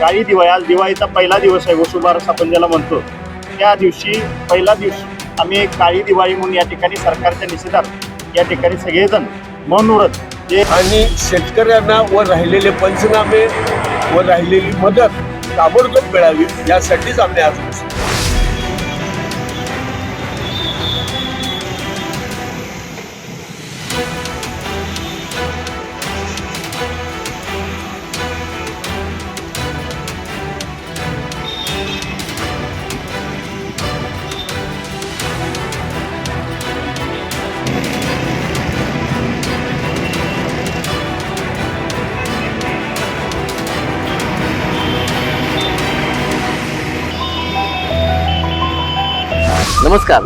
काळी दिवाळी आज दिवाळीचा पहिला दिवस आहे वसुबारस आपण ज्याला म्हणतो. त्या दिवशी पहिला दिवशी आम्ही काळी दिवाळी म्हणून या ठिकाणी सरकारच्या निषेधात या ठिकाणी सगळेजण मौन उरत. जे आणि शेतकऱ्यांना व राहिलेले पंचनामे व राहिलेली मदत ताबडतोब मिळावी यासाठीच आम्ही आज नमस्कार.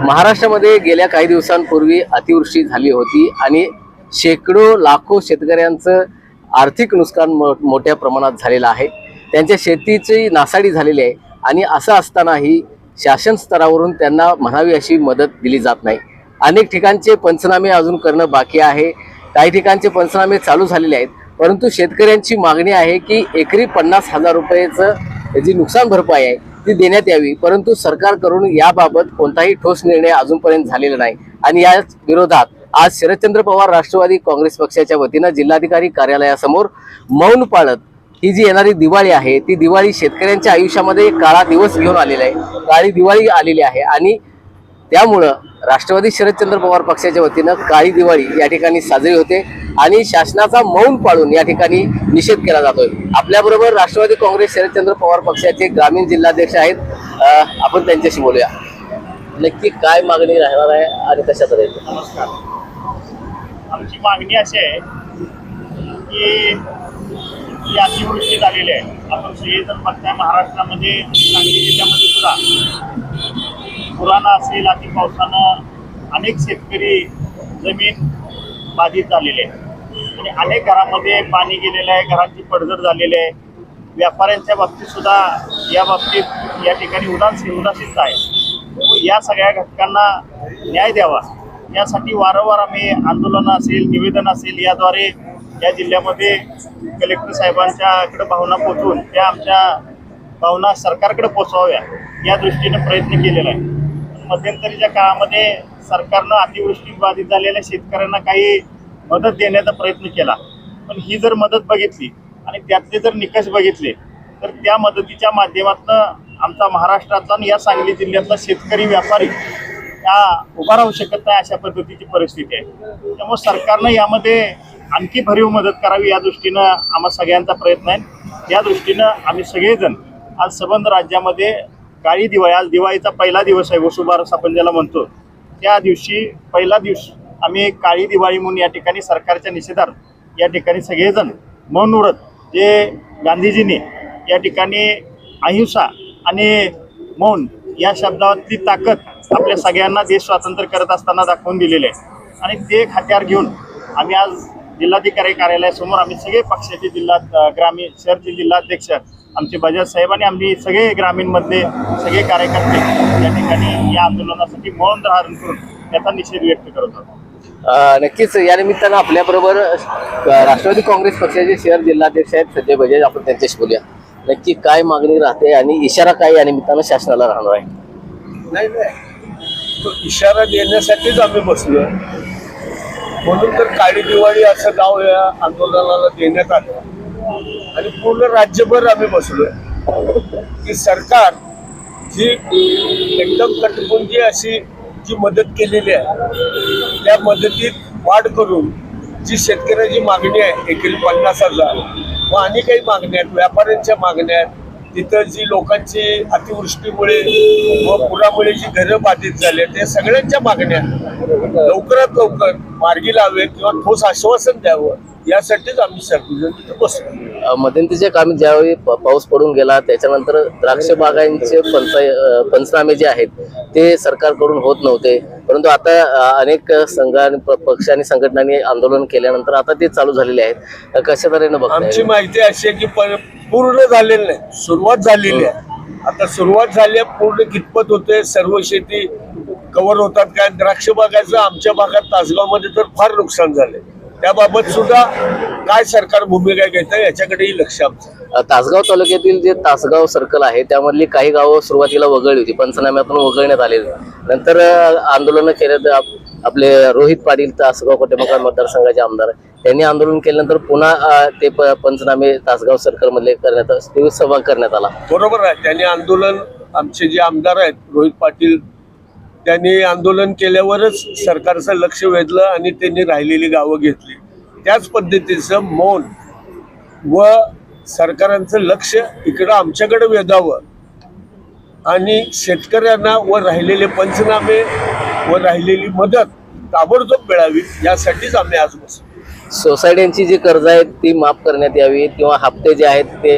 महाराष्ट्रामध्ये गेल्या काही दिवसांपूर्वी अतिवृष्टी झाली होती आणि शेकडो लाखो शेतकऱ्यांचं आर्थिक नुकसान मो मोठ्या प्रमाणात झालेलं आहे. त्यांच्या शेतीची नासाडी झालेली आहे आणि असं असतानाही शासन स्तरावरून त्यांना म्हणावी अशी मदत दिली जात नाही. अनेक ठिकाणचे पंचनामे अजून करणं बाकी आहे. काही ठिकाणचे पंचनामे चालू झालेले आहेत. परंतु शेतकऱ्यांची मागणी आहे की एकरी पन्नास हजार रुपयेचं जी नुकसान भरपाई आहे ती देण्यात यावी. परंतु सरकारकडून याबाबत कोणताही ठोस निर्णय अजूनपर्यंत झालेला नाही. आणि या विरोधात आज शरदचंद्र पवार राष्ट्रवादी काँग्रेस पक्षाच्या वतीनं जिल्हाधिकारी कार्यालयासमोर मौन पाळत ही जी येणारी दिवाळी आहे ती दिवाळी शेतकऱ्यांच्या आयुष्यामध्ये काळा दिवस घेऊन आलेला आहे. काळी दिवाळी आलेली आहे आणि त्यामुळं राष्ट्रवादी शरदचंद्र पवार पक्षाच्या वतीनं काळी दिवाळी या ठिकाणी साजरी होते. आणि शासनाचा मौन पाळून या ठिकाणी निषेध केला जातोय. आपल्याबरोबर राष्ट्रवादी काँग्रेस शरदचंद्र पवार पक्षाचे ग्रामीण जिल्हाध्यक्ष आहेत. आपण त्यांच्याशी बोलूया. नक्की काय मागणी राहणार आहे आणि कशात राहील? नमस्कार. आमची मागणी अशी आहे की ही अतिवृष्टी झालेली आहे आपण सगळेजण बघताय महाराष्ट्रामध्ये सांगली जिल्ह्यामध्ये सुद्धा पुराणा असेल अति पावसानं अनेक शेतकरी जमीन बाधित झालेले आहे आणि अनेक घरामध्ये पाणी गेलेलं आहे घरांची पडझड झालेली आहे. व्यापाऱ्यांच्या बाबतीत सुद्धा या बाबतीत या ठिकाणी उदास उदासीत आहे. या सगळ्या घटकांना न्याय द्यावा. यासाठी वारंवार आम्ही आंदोलनं असेल निवेदन असेल याद्वारे या जिल्ह्यामध्ये कलेक्टर साहेबांच्याकडे भावना पोचवून त्या आमच्या भावना सरकारकडे पोचवाव्या या दृष्टीने प्रयत्न केलेला आहे. मध्यंतरीच्या काळामध्ये सरकारनं अतिवृष्टी बाधित झालेल्या शेतकऱ्यांना काही मदत देण्याचा प्रयत्न केला. पण ही जर मदत बघितली आणि त्यातले जर निकष बघितले तर त्या मदतीच्या माध्यमातून आमचा महाराष्ट्राचा आणि या सांगली जिल्ह्यातला शेतकरी व्यापारी त्या उभा राहू शकत नाही अशा पद्धतीची परिस्थिती आहे. त्यामुळे सरकारनं यामध्ये आणखी भरीव मदत करावी या दृष्टीनं आम्हा सगळ्यांचा प्रयत्न आहे. या दृष्टीनं आम्ही सगळेजण आज संबंध राज्यामध्ये काळी दिवाळी आज दिवाळीचा पहिला दिवस आहे वसुबारस आपण ज्याला म्हणतो. त्या दिवशी पहिला दिवशी आम्ही काळी दिवाळी म्हणून या ठिकाणी सरकारच्या निषेधार्थ या ठिकाणी सगळेजण मौन उडत जे गांधीजींनी या ठिकाणी अहिंसा आणि मौन या शब्दातली ताकद आपल्या सगळ्यांना देश स्वातंत्र्य करत असताना दाखवून दिलेले आहे. आणि ते हत्यार घेऊन आम्ही आज जिल्हाधिकारी कार्यालयासमोर आम्ही सगळे पक्षाचे जिल्हा ग्रामीण शहरचे जिल्हाध्यक्ष आमचे बजाज साहेब आणि आम्ही सगळे ग्रामीणमधले सगळे कार्यकर्ते या ठिकाणी या आंदोलनासाठी मौन धारण करून त्याचा निषेध व्यक्त करत आहोत अ, नक्कीच या निमित्तानं आपल्याबरोबर राष्ट्रवादी काँग्रेस पक्षाचे शहर जिल्हाध्यक्ष आहेत संजय बजाज आपण त्यांच्याशी बोलूया. नक्की काय मागणी राहते आणि इशारा काय या निमित्तानं शासनाला राहणार आहे? नाही नाही. तो इशारा देण्यासाठीच आम्ही बसलो म्हणून तर काळी दिवाळी असं नाव या आंदोलनाला देण्यात आलं. आणि पूर्ण राज्यभर आम्ही बसलोय. की सरकार जी एकदम कटपुंजी अशी जी मदत केलेली आहे त्या मदतीत वाढ करून जी शेतकऱ्याची मागणी आहे एकरी पन्नास हजार व आणि काही मागण्या आहेत व्यापाऱ्यांच्या मागण्या आहेत तिथं जी लोकांची अतिवृष्टीमुळे व पुरामुळे जी घरं बाधित झाली आहेत, त्या सगळ्यांच्या मागण्या लवकरात लवकर मार्गी लावे किंवा ठोस आश्वासन द्यावं यासाठीच आम्ही सर्वजण तिथं बसलो अ, मध्यंतरीच्या कामी ज्यावेळी पाऊस पडून गेला त्याच्यानंतर द्राक्ष बागांचे पंचाय पंचनामे जे आहेत ते सरकारकडून होत नव्हते. परंतु आता अनेक संघ आणि प- पक्ष आणि संघटनांनी आंदोलन केल्यानंतर आता ते चालू झालेले आहेत. कशा तऱ्हेनं आमची बघताय माहिती अशी आहे की पूर्ण झालेली नाही. सुरुवात झालेली आहे. आता सुरुवात झाली आहे पूर्ण कितपत होते सर्व शेती कव्हर होतात. काय द्राक्ष बागाचं आमच्या भागात तासगावमध्ये तर फार नुकसान झाले त्याबाबत सुद्धा काय सरकार भूमिका घेतं याच्याकडेही लक्ष आमचं तासगाव तालुक्यातील जे तासगाव सर्कल आहे त्यामधली काही गावं सुरुवातीला वगळली होती पंचनाम्यातून वगळण्यात आले नंतर आंदोलनं केलं आपले रोहित पाटील तासगाव कोटेमकाळ मतदारसंघाचे आमदार. त्यांनी आंदोलन केल्यानंतर पुन्हा ते पंचनामे तासगाव सर्कल मधले करण्यात सहभाग करण्यात आला बरोबर आहे त्यांनी आंदोलन आमचे जे आमदार आहेत रोहित पाटील त्यांनी आंदोलन केल्यावरच सरकारचं लक्ष वेधलं आणि त्यांनी राहिलेली गावं घेतली. त्याच पद्धतीचं मौन व सरकारांचं लक्ष इकडं आमच्याकडे वेधावं. आणि शेतकऱ्यांना व राहिलेले पंचनामे व राहिलेली मदत ताबडतोब मिळावी यासाठीच आम्ही आज बसलो. सोसायट्यांची जी कर्ज आहेत ती माफ करण्यात यावी किंवा हप्ते जे आहेत ते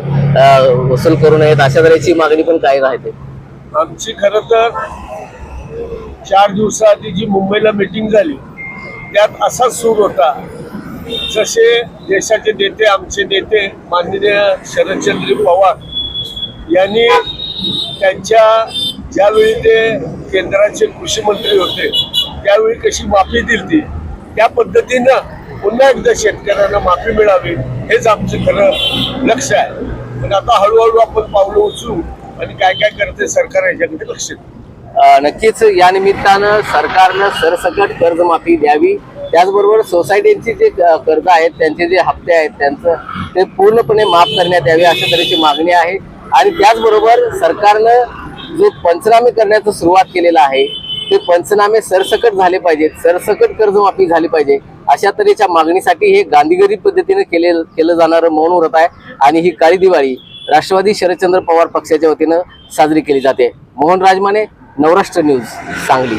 वसूल करू नयेत अशा तऱ्हेची मागणी पण काय राहते? आमची खरं तर चार दिवसाआधी जी मुंबईला मीटिंग झाली त्यात असाच सूर होता जसे देशाचे नेते आमचे नेते माननीय शरदचंद्र पवार यांनी त्यांच्या ज्यावेळी ते केंद्राचे कृषी मंत्री होते त्यावेळी कशी माफी दिली त्या पद्धतीनं पुन्हा एकदा शेतकऱ्यांना माफी मिळावी हेच आमचं खरं लक्ष आहे पण आता हळूहळू आपण पावलं उचलू आणि काय काय करते सरकार याच्याकडे लक्ष देऊ. नक्कीच या निमित्तानं सरकारनं सरसकट कर्जमाफी द्यावी. त्याचबरोबर सोसायटींची जे क- कर्ज आहेत त्यांचे जे हप्ते आहेत त्यांचं ते पूर्णपणे माफ करण्यात यावे अशा तऱ्हेची मागणी आहे. आणि त्याचबरोबर सरकारनं जो पंचनामे करण्याचं सुरुवात केलेला आहे ते पंचनामे सरसकट झाले पाहिजेत सरसकट कर्जमाफी झाली पाहिजे अशा तऱ्हेच्या मागणीसाठी हे गांधीगरी पद्धतीने केले केलं जाणारं मौन व्रत आहे. आणि ही काळी दिवाळी राष्ट्रवादी शरदचंद्र पवार पक्षाच्या वतीनं साजरी केली जाते. मोहन राजमाने नवराष्ट्र न्यूज सांगली.